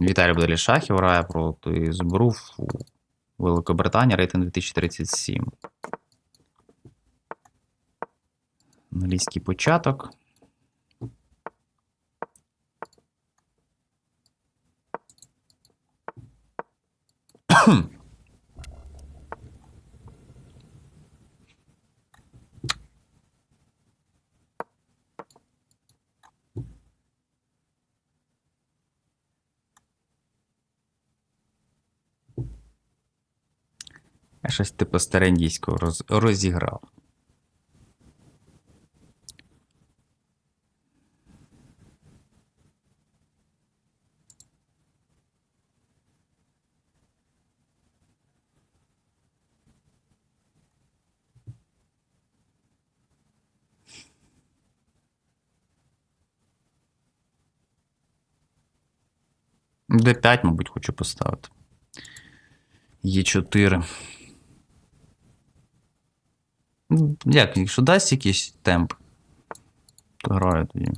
Віталій Боделі Шахів грає проти Збрув у Великобританія, рейтинг 2037. Англійський початок. Я щось типу старендійського роз... розіграв. Д5, мабуть, хочу поставити. Є4. Ну, Як, якщо дасть якийсь темп, то граю тоді.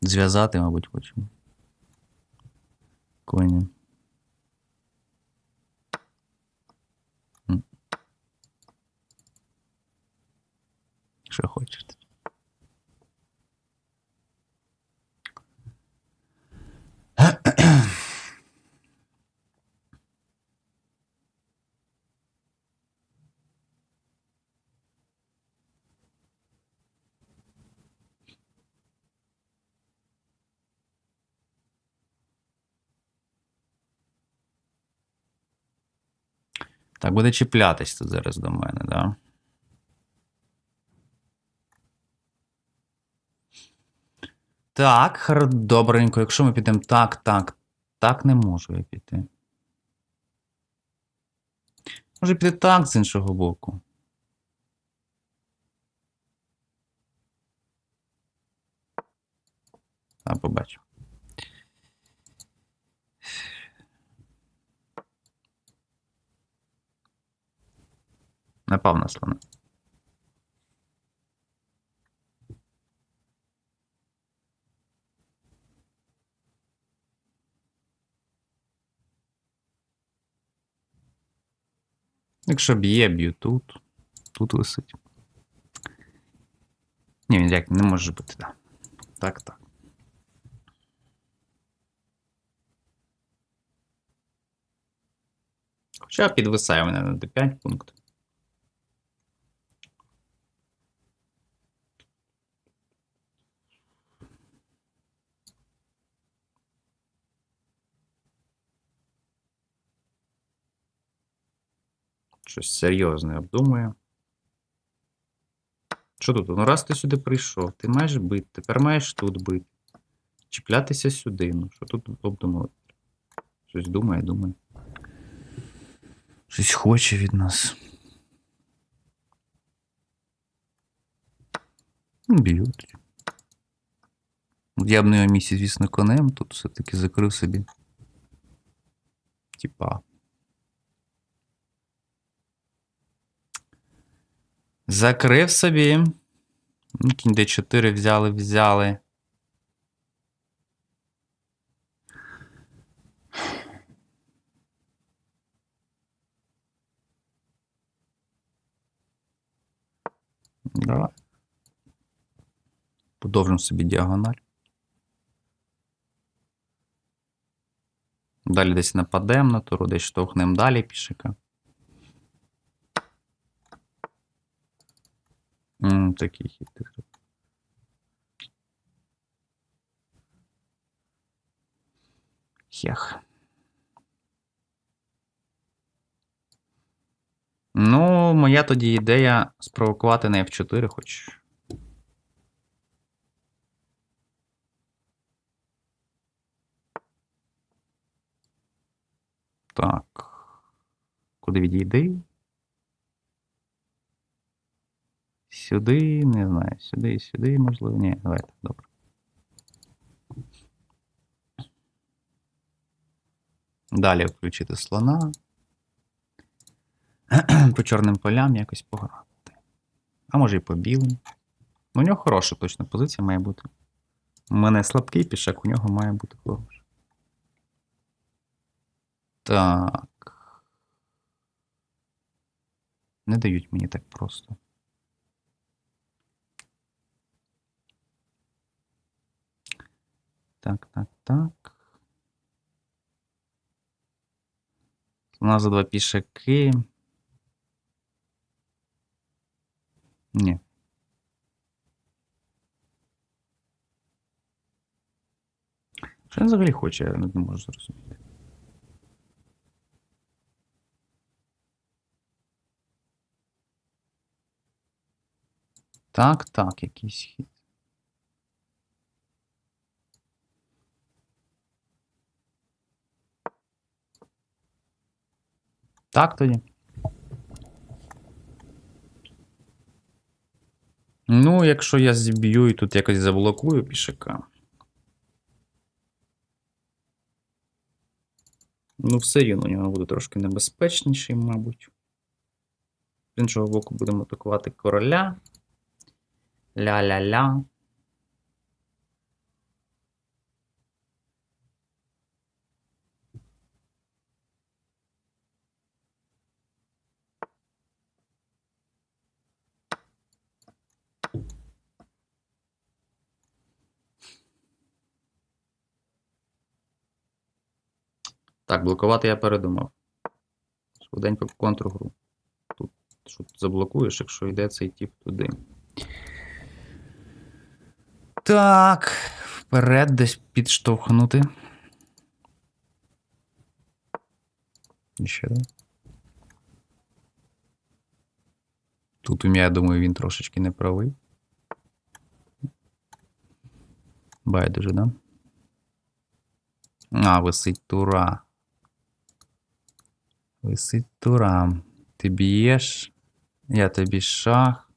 Зв'язати, мабуть, хочемо. Коні. Так, буде чіплятись тут зараз до мене, да? Так, добренько. Якщо ми підемо так, так, так не можу я піти. Може піти так з іншого боку. А, побачу. Напав на слона. Якщо б'є, б'ю тут. Тут висить. Ні, він як не може бути, так. Так, так. Хоча підвисає у мене на d5 пункт. Щось серйозне обдумує. Що тут? Ну раз ти сюди прийшов, ти маєш бити, тепер маєш тут бити. Чіплятися сюди. Ну, що тут обдумувати? Щось думає, думає. Щось хоче від нас. Ну, Б'ють. Я б на його місці, звісно, конем, тут все-таки закрив собі. Типа. Закрив собі. Ну, Кінь D4 взяли, взяли. Давай. Подовжимо собі діагональ. Далі десь нападемо на туру, десь штовхнемо далі пішика. Такий хитрий. Хех. Ну, моя тоді ідея спровокувати на F4 хоч. Так. Куди відійди? Сюди, не знаю, сюди, сюди, можливо. Ні, давайте, добре. Далі включити слона. По чорним полям якось пограти. А може і по білим. У нього хороша точно позиція має бути. У мене слабкий пішак, у нього має бути хороший. Так. Не дають мені так просто. Так, так, так. У нас за два пішаки. Ні. Що він взагалі хоче, я не можу зрозуміти. Так, так, якийсь хід. Так тоді. Ну, якщо я зіб'ю і тут якось заблокую пішака. Ну, все рівно у нього буде трошки небезпечніший, мабуть. З іншого боку, будемо атакувати короля. Ля-ля-ля. Так, блокувати я передумав. Швиденько в контргру. Тут що заблокуєш, якщо йде цей тип туди. Так, вперед десь підштовхнути. Ще да? Тут я думаю, він трошечки не правий. Байдуже, да? А, висить тура. Висить тура. Ти б'єш. Я тобі шах.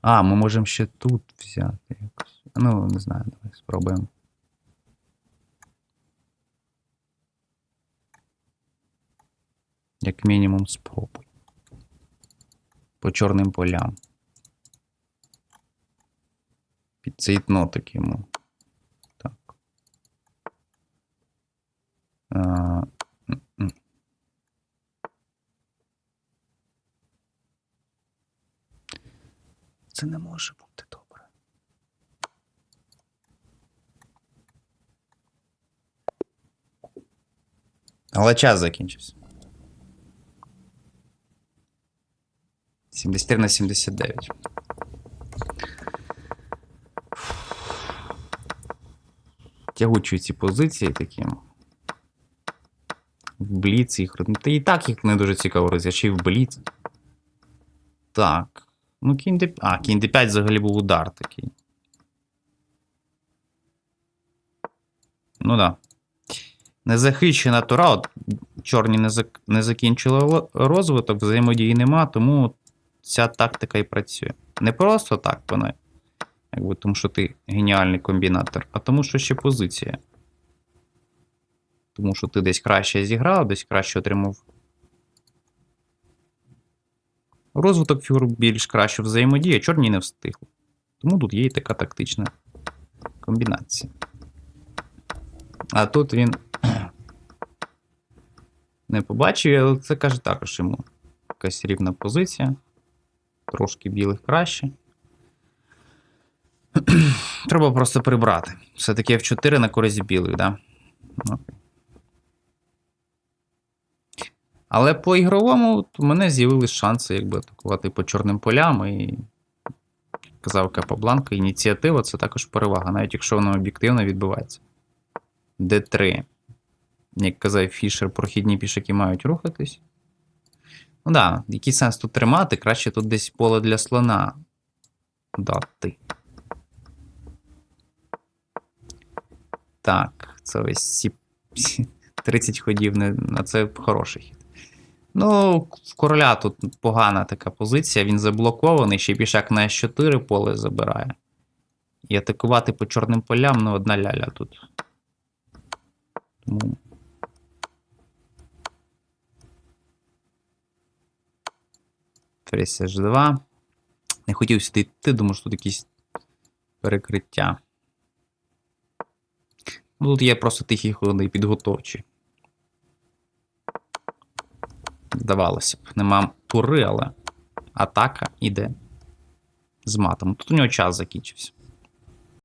А, ми можемо ще тут взяти якось. Ну, не знаю, давай спробуємо. Як мінімум спробуй. По чорним полям. Під цей нотик йому. Так. А. Це не може бути добре. Але час закінчився. 73 на 79. Тягучі ці позиції такі. В бліц їх. Та і так їх не дуже цікаво розячив в бліц. Так. Ну, кінь d А, кінь d5 взагалі був удар такий. Ну да. Незахищена тура, от чорні не, зак... не закінчили розвиток, взаємодії нема, тому ця тактика і працює. Не просто так вона, якби тому що ти геніальний комбінатор, а тому, що ще позиція. Тому що ти десь краще зіграв, десь краще отримав. Розвиток фігур більш краще взаємодіє, чорні не встигли. Тому тут є і така тактична комбінація. А тут він не побачив, але це каже також йому якась рівна позиція. Трошки білих краще. Треба просто прибрати. Все-таки F4 на користь білих, да? Але по ігровому у мене з'явились шанси якби атакувати по чорним полям і казав Капабланка, ініціатива це також перевага, навіть якщо вона об'єктивно відбувається. Д3. Як казав Фішер, прохідні пішаки мають рухатись. Ну да, який сенс тут тримати? Краще тут десь поле для слона дати. Так, це ось ці 30 ходів не, на це хороший хід. Ну, в короля тут погана така позиція, він заблокований, ще пішак на С4 поле забирає. І атакувати по чорним полям, ну, одна ляля тут. Тому. ферзь H2. Не хотів сюди йти, думаю, що тут якісь перекриття. Ну, тут є просто тихі ходи підготовчі. Здавалося б, нема тури, але атака іде з матом. Тут у нього час закінчився.